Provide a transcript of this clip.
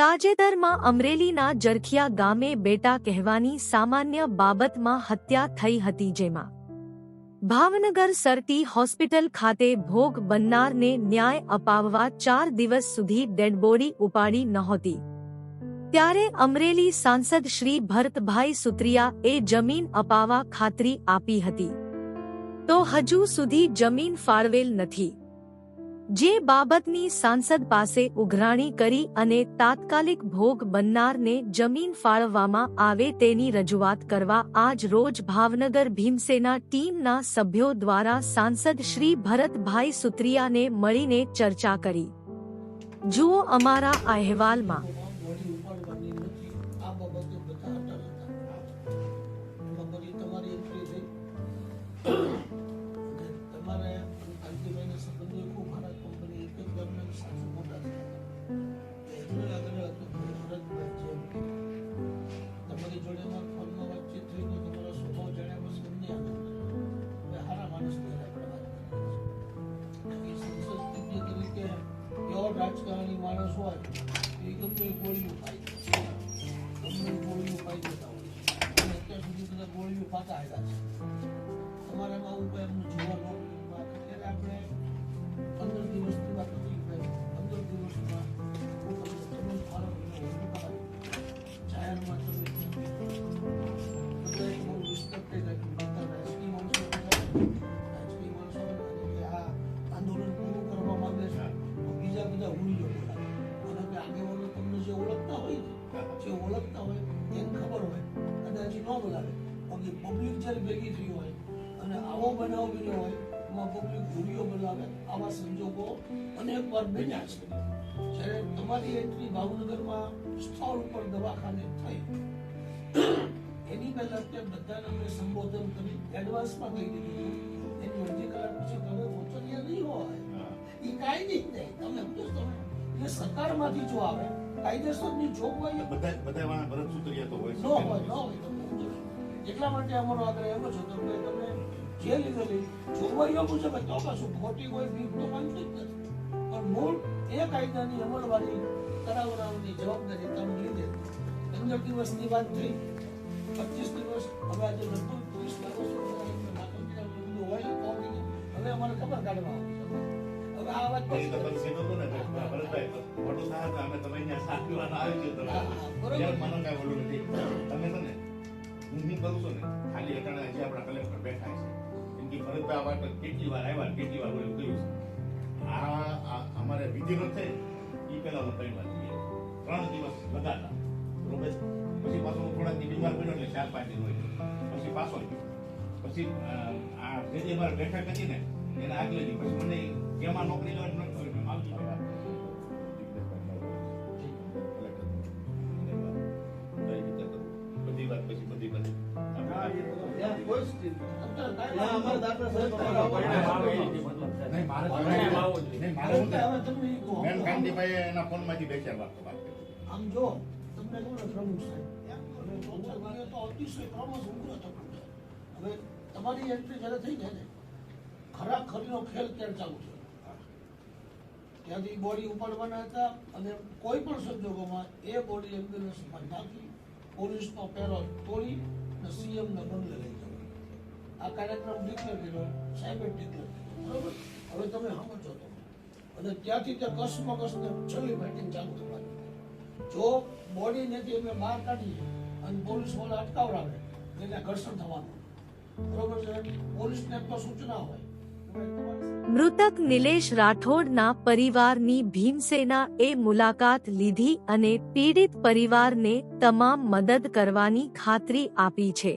તાજેતરમાં અમરેલીના જરખિયા ગામે બેટા કહેવાની સામાન્ય બાબતમાં હત્યા થઈ હતી જેમાં. ભાવનગર સરટી હોસ્પિટલ ખાતે ભોગ બનનારને ન્યાય અપાવવા ચાર દિવસ સુધી ડેડબોડી ઉપાડી નહોતી. ત્યારે અમરેલી સાંસદ શ્રી ભરતભાઈ સુત્રિયા એ જમીન અપાવવા ખાતરી આપી હતી. તો હજુ સુધી જમીન ફાળવેલ નથી. જે બાબતની સાંસદ પાસે ઉઘરાણી કરી અને તાત્કાલિક ભોગ બનનારને જમીન ફાળવવામાં આવે તેની રજૂઆત કરવા આજ રોજ ભાવનગર ભીમસેના ટીમના સભ્યો દ્વારા સાંસદ શ્રી ભરતભાઈ સુત્રિયાને મળીને ચર્ચા કરી. જુઓ અમારા અહેવાલમાં. રાજકારણી માણસ હોય એ ગમે ગોળીઓ ખાઈ બીજા હુંડીઓ અને કે આગેવાનો તમને જે ઓળખતા હોય ને જે ઓળખતા હોય એને ખબર હોય હજી ન બોલાવે બાકી પબ્લિક જ્યારે ભેગી થઈ હોય અને આવો બનાવ બન્યો હોય એમાં પબ્લિક ભૂલીઓ બોલાવે આવા સંજોગો અનેક વાર બન્યા છે જ્યારે તમારી એન્ટ્રી ભાવનગરમાં સ્થળ ઉપર દવાખાને થઈ એની પહેલા તે બધાને અમે સંબોધન કરી એડવાન્સમાં કહી દીધું. એની અડધી કલાક એ સરકારમાંથી જો આવે કાયદેસરની જોગવાઈ બધા બધા વાળા ભરત સુતરિયા તો હોય ન હોય ન હોય. એટલા માટે અમારો આગ્રહ એવો છે કે તમે જે લીધેલી જોગવાઈઓ મુજબ તો પાછું ખોટી હોય બીક તો માનતી જ નથી. પણ મૂળ એ કાયદાની અમલવારી કરાવવાની જવાબદારી તમે લીધે. પંદર દિવસની વાત થઈ. પચીસ દિવસ. હવે આજે લગભગ ત્રીસ દિવસ હોય હવે અમારે ખબર કાઢવા. હવે આ વાત પછી કીધું હતું. અમે તમે અહીંયા સાથ પીવાના આવી ગયો તમે. મને કાંઈ નથી. તમે છે ને હું હું કરું છું ને ખાલી અટાણે હજી આપણા કલેક્ટર બેઠા છે. કેમ કે ભરતભાઈ આ વાત કેટલી વાર આવ્યા કેટલી વાર બોલ્યું કહ્યું છે. આ અમારે વિધિનો છે એ પહેલા હું ત્રણ વાર. ત્રણ દિવસ લગાતા બરોબર પછી પાછો હું થોડા દી બીમાર પડ્યો એટલે ચાર પાંચ દિન હોય પછી પાછો પછી આ જે જે મારે બેઠક હતી ને એના આગલે પછી મને કેમાં નોકરી લેવાની નોકરી ખબર આમ જો તમને ને પ્રમુખ સાહેબ તો અતિશય ક્રમશ ઉગ્ર થતું હવે તમારી એન્ટ્રી જ્યારે થઈ જાય ને ખરા ખરીનો ખેલ ક્યારે ચાલુ થયો ત્યાંથી બોડી ઉપાડવાના હતા અને કોઈ પણ સંજોગોમાં એ બોડી એમ્બ્યુલન્સમાં નાખી પોલીસનો પેરો તોડી અને સીએમને બંગલે લઈ આ કાર્યક્રમ ડિક્લેર કર્યો સાહેબે ડિક્લેર બરોબર? હવે તમે સમજો તો. અને ત્યાંથી તે કસમકસ ને છેલ્લી બેટિંગ ચાલુ થવાની જો બોડી નથી, અમે બહાર કાઢીએ અને પોલીસવાળા અટકાવડાવે એટલે ઘર્ષણ થવાનું. બરોબર છે? પોલીસને તો સૂચના હોય. મૃતક નિલેશ રાઠોડના પરિવારની ભીમસેના એ મુલાકાત લીધી અને પીડિત પરિવારને તમામ મદદ કરવાની ખાતરી આપી છે.